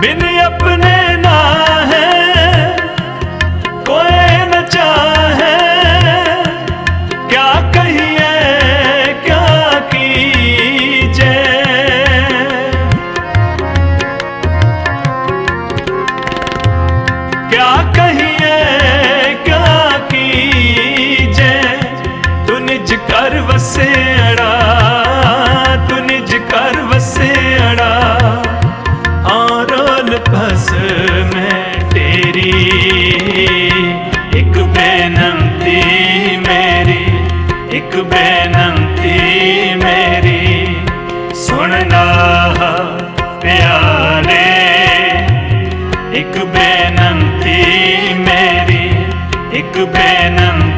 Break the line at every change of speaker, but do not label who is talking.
बिन अपने ना है, कोई न चाहे। क्या कहिए, क्या कीजे? क्या कहिए, क्या कीजे? तू निज कर वसे बस में तेरी एक बेनमती मेरी एक बेनमती मेरी सुनना प्यारे एक बेनमती मेरी एक बेनमती